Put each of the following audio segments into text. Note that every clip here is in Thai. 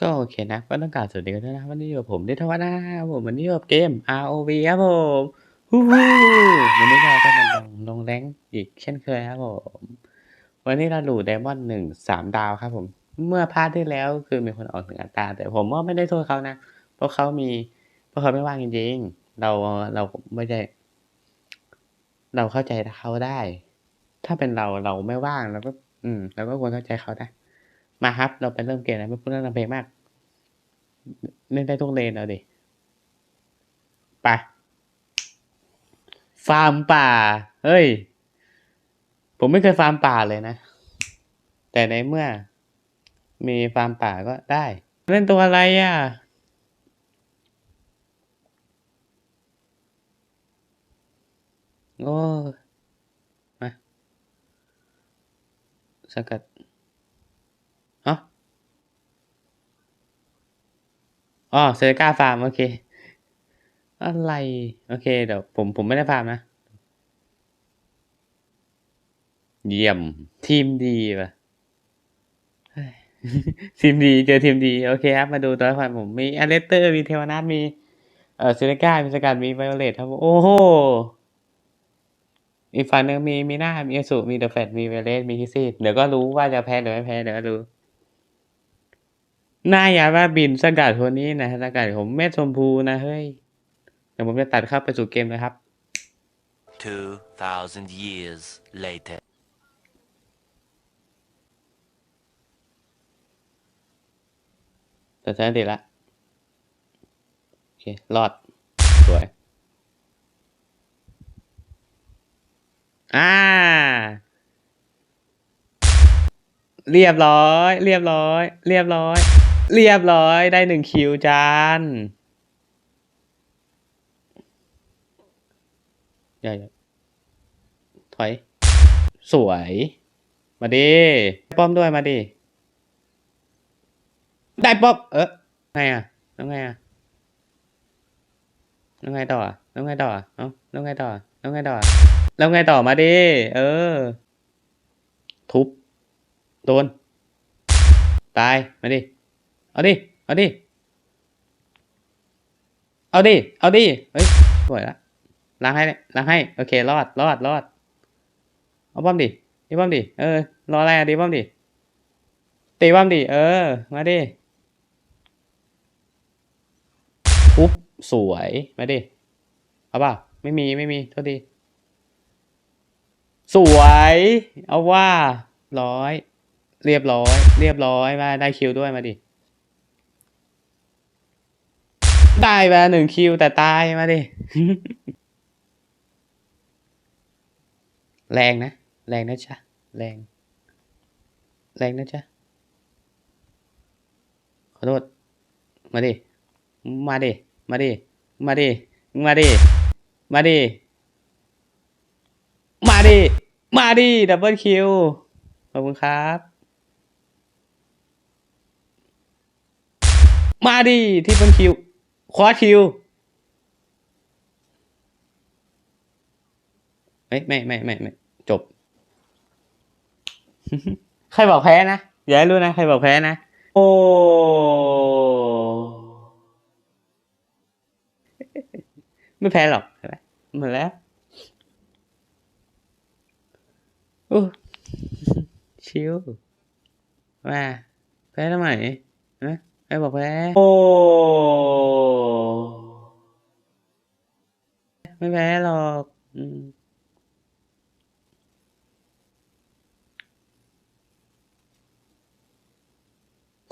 ก็โอเคนะก็ต้องกราบสวัสดีกันด้วยนะวันนี้อยู่กับผมเดทวัฒน์นะครับผมวันนี้อยู่กับเกม ROV ครับผมฮู้ฮู้วันนี้เราก็มาลงลงแรงอีกเช่นเคยครับผมวันนี้เราหลูไดมอนด์หนึ่งสามดาวครับผม เมื่อพาร์ทที่แล้วคือมีคนออกถึงอัตรา แต่ผมว่าไม่ได้โทษเขานะ เพราะเขามีเพราะเขาไม่ว่างจริงๆเราเราไม่ได้เราเข้าใจเขาได้ ถ้าเป็นเราเราไม่ว่างเราก็ อืมเราก็ควรเข้าใจเขานะ มาครับ เราไปเริ่มเกมนะไม่พูดเรื่องเพลงมากเล่นได้ทุกเลนเอาดิไปฟาร์มป่า เฮ้ย ผมไม่เคยฟาร์มป่าเลยนะ แต่ในเมื่อ มีฟาร์มป่าก็ได้ เล่นตัวอะไรอะ โอ้ มา สกัดฮะ อ๋อเซอร์กาฟาร์ม โอเค อะไร โอเค เดี๋ยวผมผมไม่ได้ฟาร์มนะ เยี่ยม ทีมดีป่ะทีมดีเจอทีมดี โอเคครับ มาดูตัวละครผมมีอเลสเตอร์ มีเทวนาทมีเอ่อเซเลกามีสกัดมีไวโอเลตครับ โอ้โห อีกฝั่งหนึ่งมีมีหน้ามีอสุมีเดอะแฟตมีเวเลสมีทิซี่เดี๋ยวก็รู้ว่าจะแพ้หรือไม่แพ้เดี๋ยวก็รู้ หน้ายาว่าบินสกัดคนนี้นะสกัดผมเม็ดชมพูนะเฮ้ยเดี๋ยวผมจะตัดเข้าไปสู่เกมเลยครับ 2,000 years later. แต่ใช้อันติละโอเครอด สวย อ่า เรียบร้อย เรียบร้อย เรียบร้อย เรียบร้อยได้หนึ่งคิวจานอย่าถอย สวย มาดิป้อมด้วยมาดิ ได้ป๊อบเออไงอะแล้วไงอะแล้วไงต่อแล้วไงต่อเอ้าแล้วไงต่อแล้วไงต่อแล้วไงต่อมาดิ เออ ทุบ โดน ตาย มาดิ เอาดิ เอาดิ เอาดิ เอาดิ เฮ้ยสวยละล้างให้ล้างให้ โอเค รอด รอด รอด เอาป้อมดิตีป้อมดิ เออ รออะไรอะตีป้อมดิ ตีป้อมดิ เออ มาดิทุบสวย มาดิ เอาป่ะ ไม่มี ไม่มี โทษที สวย เอาว่า ร้อย เรียบร้อย เรียบร้อย มาได้คิวด้วยมาดิ ได้ไปหนึ่งคิวแต่ตายมาดิ แรงนะ แรงนะจ๊ะ แรง แรงนะจ๊ะ ขอโทษ มาดิ มาดิ มาดิ มาดิ มาดิ มาดิ มาดิ มาดิดับเบิลคิว ขอบคุณครับมาดิที่เบิลคิว ควอคิวไม่ไม่ไม่ไม่ไม่จบ ใครบอกแพ้นะ อย่าให้รู้นะ ใครบอกแพ้นะ โอ้ไม่แพ้หรอกเห็นไหมหมดแล้วโอ้ชิวมาแพ้ทำไมนะ ใครบอกแพ้โอ้ ไม่แพ้หรอกอืม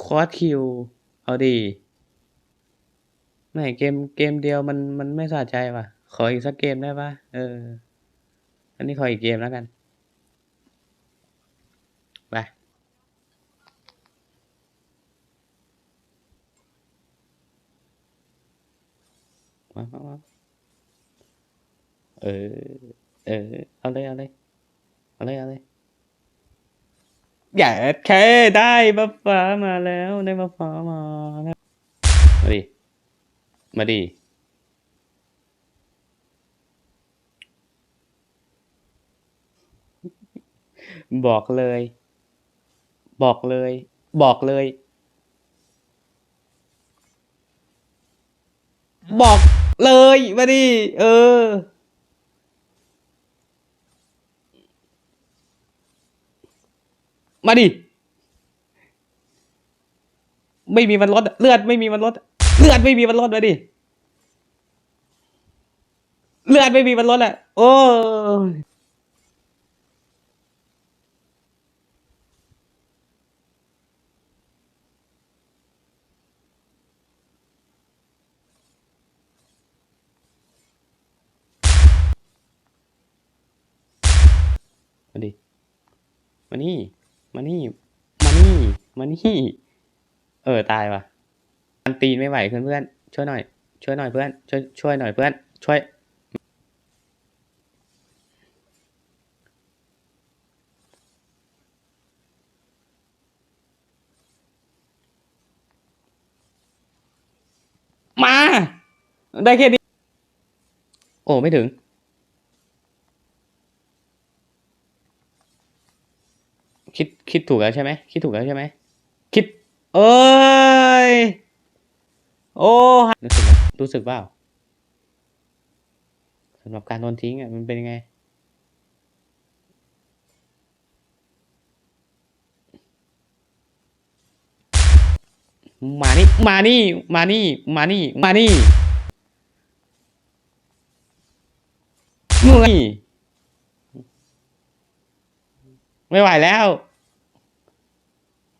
ควอดคิว เอาดีไม่เกมเกมเดียวมันมันไม่สะใจว่ะ ขออีกสักเกมได้ปะเออ อันนี้ขออีกเกมแล้วกัน ไป มามามาเออ เออ เอาเลย เอาเลย เอาเลย เอาเลย อย่าแค่ได้บัฟฟ้ามาแล้ว ได้บัฟฟ้ามาแล้วมาดิ มาดิ บอกเลย บอกเลย บอกเลย บอก เลยมาดิเออ มาดิ ไม่มีมันลดอะเลือดไม่มีมันลดอะเลือดไม่มีมันลดมาดิ เลือดไม่มีมันลดอะ โอ้ มาดิ มานี่ มานี่ มานี่ มานี่ เออตายว่ะมันตีนไม่ไหวเพื่อนเพื่อนช่วยหน่อย ช่วยหน่อยเพื่อน ช่วยช่วยหน่อยเพื่อน ช่วย มา ได้แค่นี้ โอ้ ไม่ถึง คิดคิดถูกแล้วใช่ไหมคิดถูกแล้วใช่ไหมคิด เอ้ย โอ้รู้สึกรู้สึกเปล่าสำหรับการโดนทิ้งอะมันเป็นยังไงมานี่ มานี่ มานี่ มานี่ มานี่มึงนี่ไม่ไหวแล้ว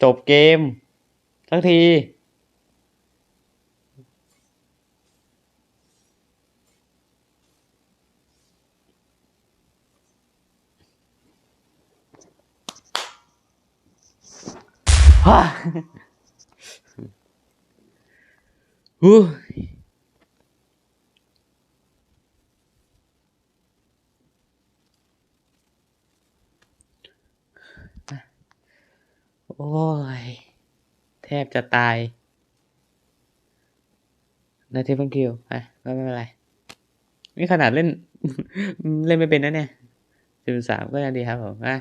จบเกมสักที ฮ่าฮู้ โอ้ย แทบจะตายนาทีเพิ่งคิวไม่ไม่เป็นไร นี่ขนาดเล่น เล่นไม่เป็นนะเนี่ยสิบสามก็ยังดีครับผมอะ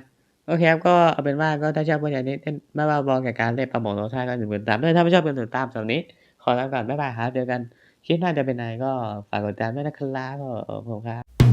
โอเคครับ ก็เอาเป็นว่าก็ถ้าชอบก็อย่างนี้เล่นบ้าบอๆกับการเล่นปลาหมองรสชาติก็ถึงเหมือนตามด้วยถ้าไม่ชอบเป็นติดตามสำหรับนี้ ขอลาก่อนบ๊ายบายครับเจอกันคลิปหน้าจะเป็นไงก็ฝากกดติดตามด้วยนะครับผมครับ